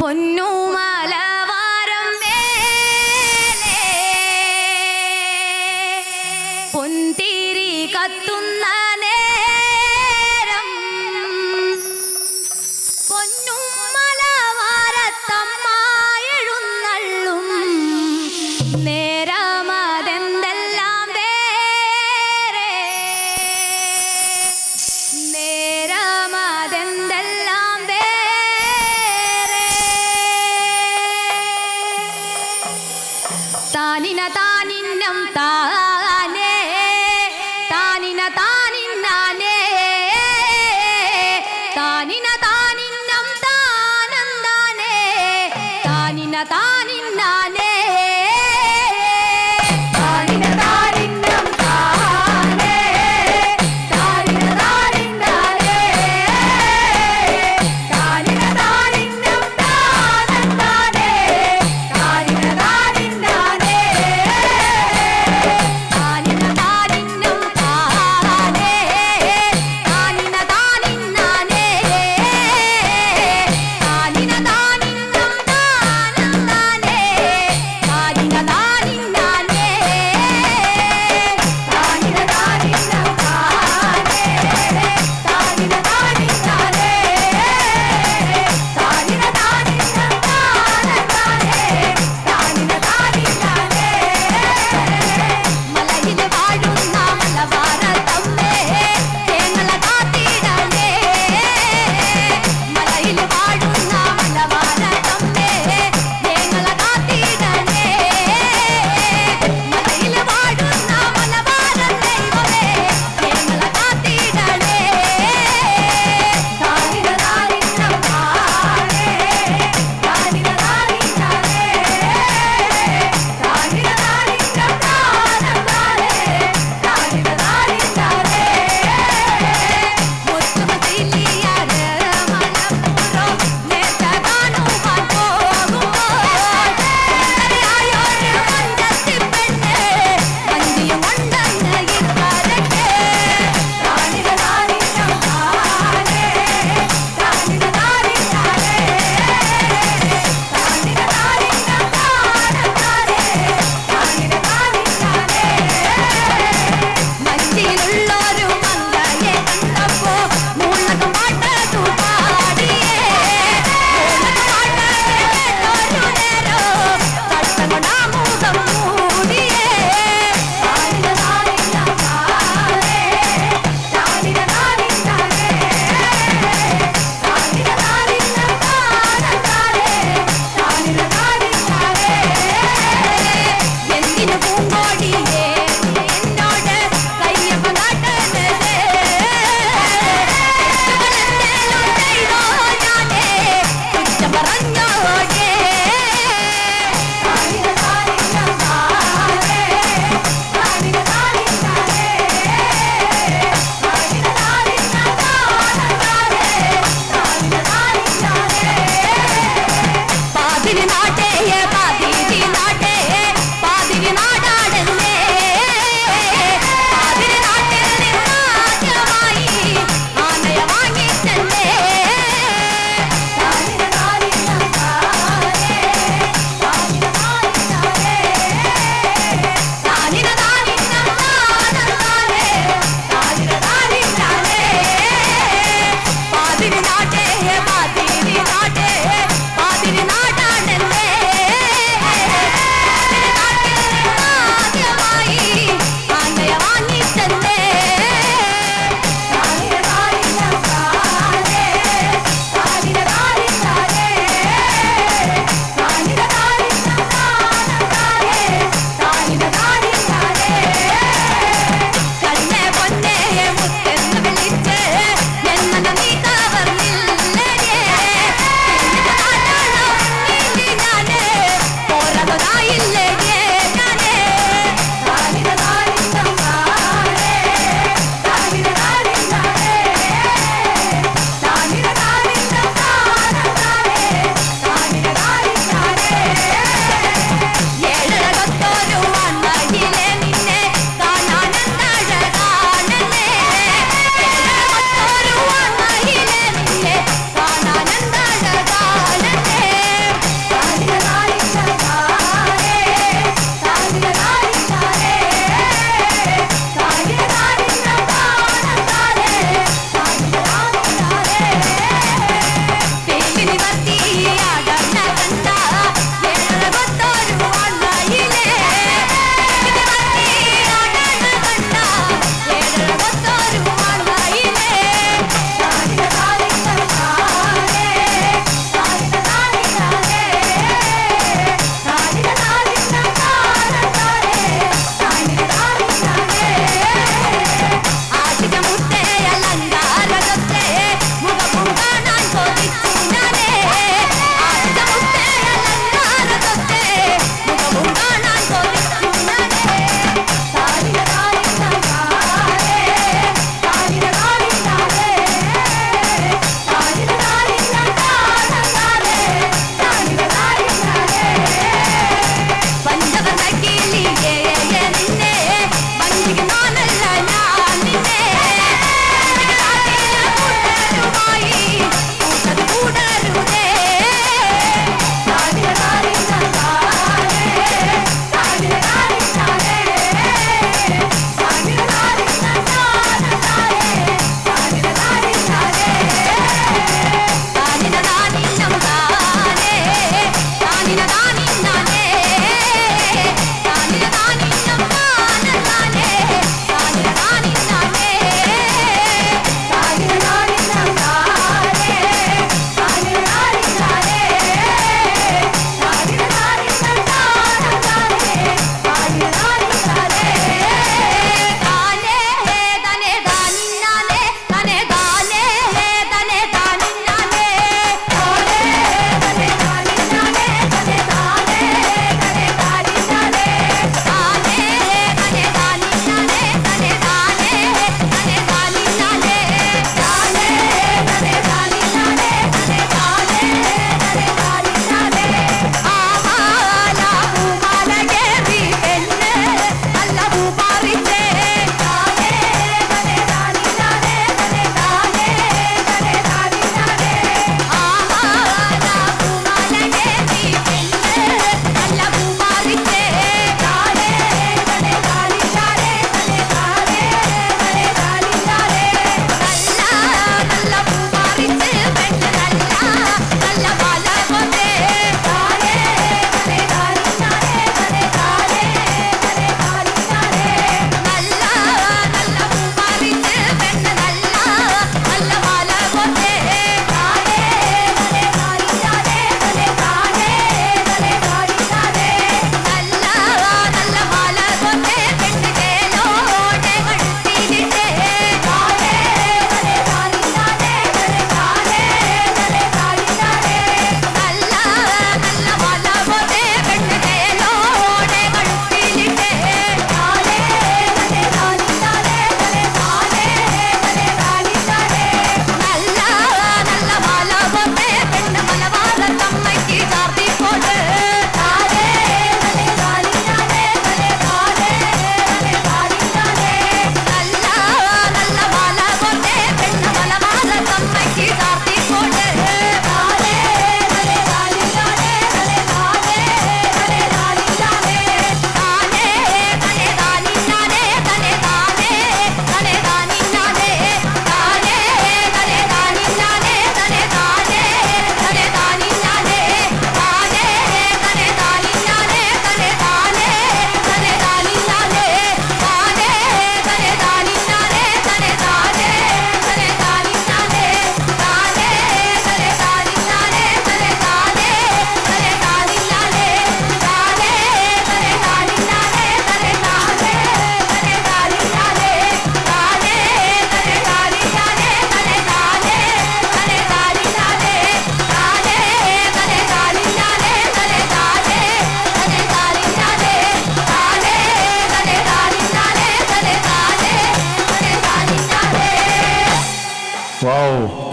പൊന്നുമലവാരം മേലെ. പൊന്തിരി കത്തുന്ന നേരം. പൊന്നും മലവാരത്തമ്മ എഴുന്നള്ളും. നേരമതെന്തെല്ലാം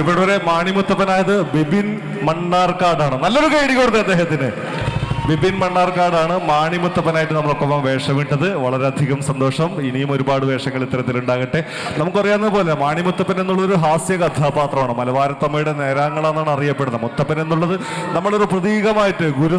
പ്രിയപ്പെട്ടവരെ മാണിമുത്തപ്പനായത് ബിബിൻ മണ്ണാർക്കാടാണ്. നല്ലൊരു കൈഡി കൊടുത്തത് അദ്ദേഹത്തിന്. ബിബിൻ മണ്ണാർക്കാടാണ് മാണിമുത്തപ്പനായിട്ട് നമ്മളൊപ്പം വേഷമിട്ടത്. വളരെയധികം സന്തോഷം. ഇനിയും ഒരുപാട് വേഷങ്ങൾ ഇത്തരത്തിലുണ്ടാകട്ടെ. നമുക്കറിയാവുന്ന പോലെ മാണിമുത്തപ്പൻ എന്നുള്ളൊരു ഹാസ്യ കഥാപാത്രമാണ്. മലബാരത്തമ്മയുടെ നേരാങ്ങളെന്നാണ് അറിയപ്പെടുന്നത്. മുത്തപ്പൻ എന്നുള്ളത് നമ്മളൊരു പ്രതീകമായിട്ട് ഗുരു